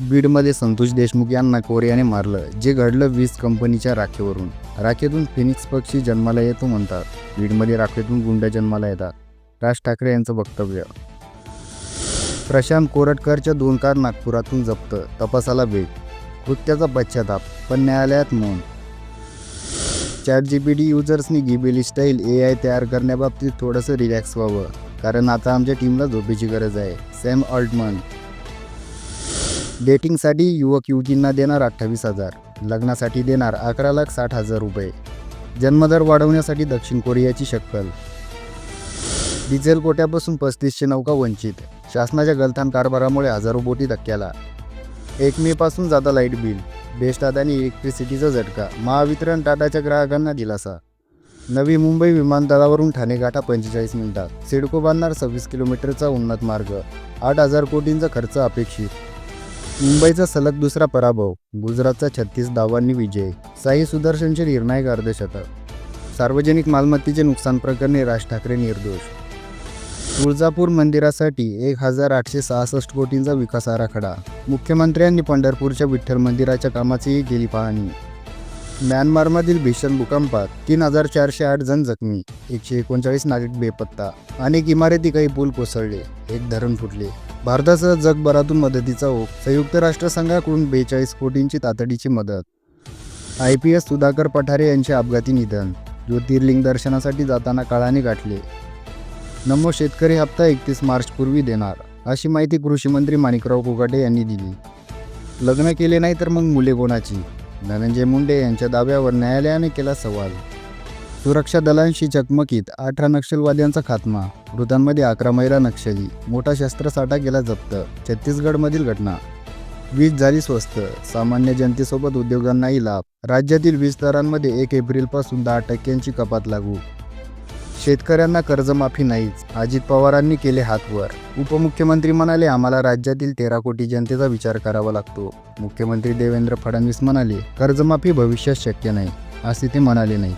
बीडमध्ये संतोष देशमुख यांना कोरियाने मारलं जे घडलं वीज कंपनीच्या राखेवरून. राखेतून फिनिक्स पक्षी जन्माला येतो म्हणतात. बीडमध्ये राखेतून गुंड जन्माला येतात. राज ठाकरे यांचं वक्तव्य. प्रशांत कोरटकरच्या दोन कार नागपुरातून जप्त. तपासाला वेग. कृत्याचा पश्चाताप पण न्यायालयात नोंद चॅट जी पी टी युजर्सनी गिबेली स्टाईल ए आय तयार करण्याबाबतीत थोडंसं रिलॅक्स व्हावं कारण आता आमच्या टीमला झोपेची गरज आहे सॅम ऑल्टमन डेटिंगसाठी युवक युवतींना देणार अठ्ठावीस हजार. लग्नासाठी देणार अकरा लाख साठ हजार रुपये. जन्मदर वाढवण्यासाठी दक्षिण कोरियाची शक्कल. डिझेल कोट्यापासून पस्तीसशे नौका वंचित. शासनाच्या गलथान कारभारामुळे हजारो बोटी धक्क्याला. एक मेपासून जाता लाइट बिल. बेस्ट अदानी इलेक्ट्रिसिटीचा झटका. महावितरण टाटाच्या ग्राहकांना दिलासा. नवी मुंबई विमानतळावरून ठाणे गाठा पंचेचाळीस मिनिटात. सिडको बांधणार सव्वीस किलोमीटरचा उन्नत मार्ग. आठ हजार कोटींचा खर्च अपेक्षित. मुंबईचा सलग दुसरा पराभव गुजरातचा छत्तीस धावांनी विजय साई सुदर्शनचे निर्णायक अर्धशतक सार्वजनिक मालमत्तेचे नुकसान प्रकरणी राज ठाकरे निर्दोष. तुळजापूर मंदिरासाठी एक हजार आठशे सहासष्ट कोटींचा विकास आराखडा. मुख्यमंत्र्यांनी पंढरपूरच्या विठ्ठल मंदिराच्या कामाचीही केली पाहणी. म्यानमारमधील भीषण भूकंपात तीन हजार चारशे आठ जण जखमी एकशे एकोणचाळीस नागरिक बेपत्ता. अनेक इमारती काही पूल कोसळले एक धरण फुटले. भारतासह जगभरातून मदतीचा ओघ. संयुक्त राष्ट्रसंघाकडून बेचाळीस कोटींची तातडीची मदत. I P S Sudhakar Pathare यांचे अपघाती निधन. ज्योतिर्लिंग दर्शनासाठी जाताना काळाने गाठले. नमो शेतकरी हप्ता एकतीस मार्चपूर्वी देणार अशी माहिती कृषीमंत्री माणिकराव कोकाटे यांनी दिली. लग्न केले नाही तर मग मुले कोणाची? धनंजय मुंडे यांच्या दाव्यावर न्यायालयाने केला सवाल. सुरक्षा दलांशी चकमकीत अठरा नक्षलवाद्यांचा खात्मा मृतांमध्ये अकरा महिला नक्षली मोठा शस्त्रसाठा केला जप्त छत्तीसगडमधील घटना. वीज झाली स्वस्त सामान्य जनतेसोबत उद्योगांनाही लाभ. राज्यातील वीज दरांमध्ये एक एप्रिलपासून दहा टक्क्यांची कपात लागू. शेतकऱ्यांना कर्जमाफी नाहीच अजित पवारांनी केले हातवर. उपमुख्यमंत्री म्हणाले आम्हाला राज्यातील तेरा कोटी जनतेचा विचार करावा लागतो. मुख्यमंत्री देवेंद्र फडणवीस म्हणाले कर्जमाफी भविष्यात शक्य नाही. असे ते म्हणाले नाही